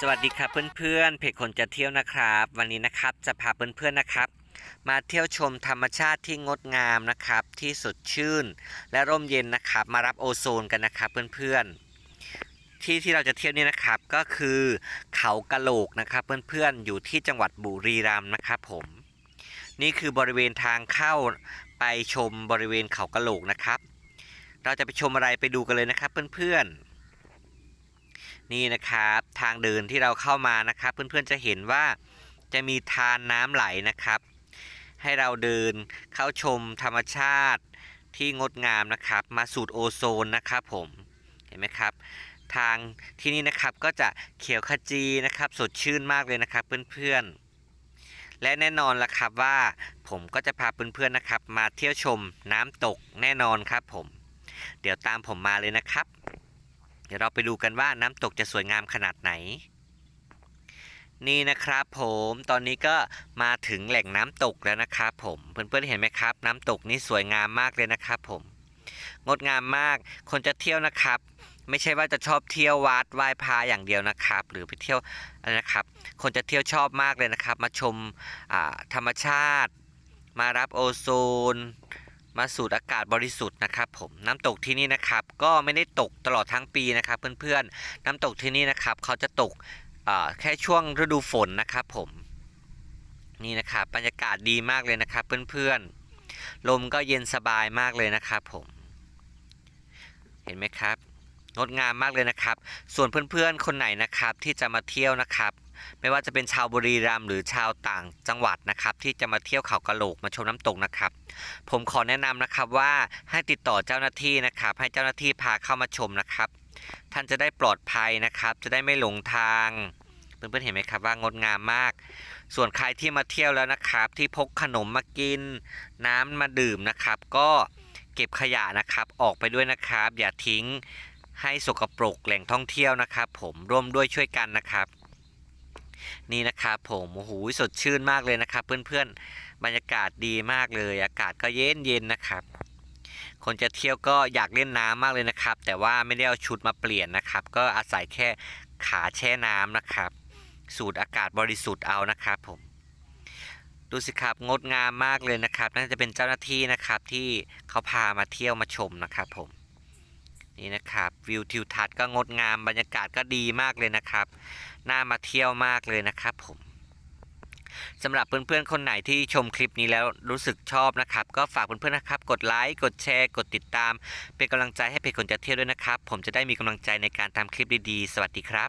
สวัสดีครับเพื่อนๆ เพจคนจะเที่ยวนะครับ วันนี้นะครับจะพาเพื่อนๆนะครับ มาเที่ยวชมธรรมชาติที่งดงามนะครับ ที่สดชื่น และร่มเย็นนะครับ มารับโอโซนกันนะครับเพื่อนๆ ที่ที่เราจะเที่ยวนี้นะครับก็คือเขากะโหลกนะครับ เพื่อนๆอยู่ที่จังหวัดบุรีรัมย์นะครับ ผม นี่คือบริเวณทางเข้าไปชมบริเวณเขากะโหลกนะครับ เราจะไปชมอะไรไปดูกันเลยนะครับเพื่อนๆ นี่นะครับทางเดินที่เราเข้ามานะครับ เพื่อนๆจะเห็นว่าจะมีทานน้ำไหลนะครับ ให้เราเดินเข้าชมธรรมชาติที่งดงามนะครับ มาสูดโอโซนนะครับผมเห็นไหมครับ ทางที่นี่นะครับก็จะเขียวขจีนะครับ สดชื่นมากเลยนะครับเพื่อนๆ และแน่นอนละครับว่าผมก็จะพาเพื่อนๆนะครับ มาเที่ยวชมน้ำตกแน่นอนครับผม เดี๋ยวตามผมมาเลยนะครับ เดี๋ยวเราไปดูกันว่าน้ำตกจะสวยงามขนาดไหน นี่นะครับผมตอนนี้ก็มาถึงแหล่งน้ำตกแล้วนะครับผมเพื่อนๆเห็นไหมครับ น้ำตกนี่สวยงามมากเลยนะครับผมงดงามมากคนจะเที่ยวนะครับ ไม่ใช่ว่าจะชอบเที่ยววัดไหว้พระอย่างเดียวนะครับ หรือไปเที่ยวอะไรนะครับ คนจะเที่ยวชอบมากเลยนะครับ มาชมธรรมชาติ มารับโอโซน มาสูดอากาศบริสุทธิ์นะครับผมน้ำตกที่นี่นะครับ ก็ไม่ได้ตกตลอดทั้งปีนะครับเพื่อนๆน้ำตกที่นี่นะครับเขาจะตกแค่ช่วงฤดูฝนนะครับ ผมนี่นะครับบรรยากาศดีมากเลยนะครับ เพื่อนๆลมก็เย็นสบายมากเลยนะครับ ผม เห็นไหมครับงดงามมากเลยนะครับ ส่วนเพื่อนๆคนไหนนะครับที่จะมาเที่ยวนะครับ ไม่ว่าจะเป็นชาวบุรีรัมย์หรือชาวต่างจังหวัดนะครับ ที่จะมาเที่ยวเขากะโหลกมาชมน้ำตกนะครับ ผมขอแนะนำนะครับว่าให้ติดต่อเจ้าหน้าที่นะครับ ให้เจ้าหน้าที่พาเข้ามาชมนะครับ ท่านจะได้ปลอดภัยนะครับ จะได้ไม่หลงทางเพื่อนๆเห็นไหมครับว่างดงามมาก ส่วนใครที่มาเที่ยวแล้วนะครับ ที่พกขนมมากิน น้ำมาดื่มนะครับ ก็เก็บขยะนะครับออกไปด้วยนะครับ อย่าทิ้งให้สกปรกแหล่งท่องเที่ยวนะครับ ผมร่วมด้วยช่วยกันนะครับ นี่นะครับผมโอ้โหสดชื่นมากเลยนะครับ เพื่อนๆบรรยากาศดีมากเลย อากาศก็เย็นเย็นนะครับ คนจะเที่ยวก็อยากเล่นน้ำมากเลยนะครับ แต่ว่าไม่ได้เอาชุดมาเปลี่ยนนะครับ ก็อาศัยแค่ขาแช่น้ำนะครับ สูดอากาศบริสุทธิ์เอานะครับผมดูสิครับงดงามมากเลยนะครับน่าจะเป็นเจ้าหน้าที่นะครับที่เขาพามาเที่ยวมาชมนะครับผม นี่นะครับวิวทิวทัศน์ก็งดงามบรรยากาศก็ดีมากเลยนะครับน่ามาเที่ยวมากเลยนะครับผมสำหรับเพื่อนๆคนไหนที่ชมคลิปนี้แล้วรู้สึกชอบนะครับ ก็ฝากเพื่อนๆนะครับ กดไลค์กดแชร์กดติดตาม เป็นกำลังใจให้เพจคนจะเที่ยวด้วยนะครับ ผมจะได้มีกำลังใจในการทำคลิปดีๆ สวัสดีครับ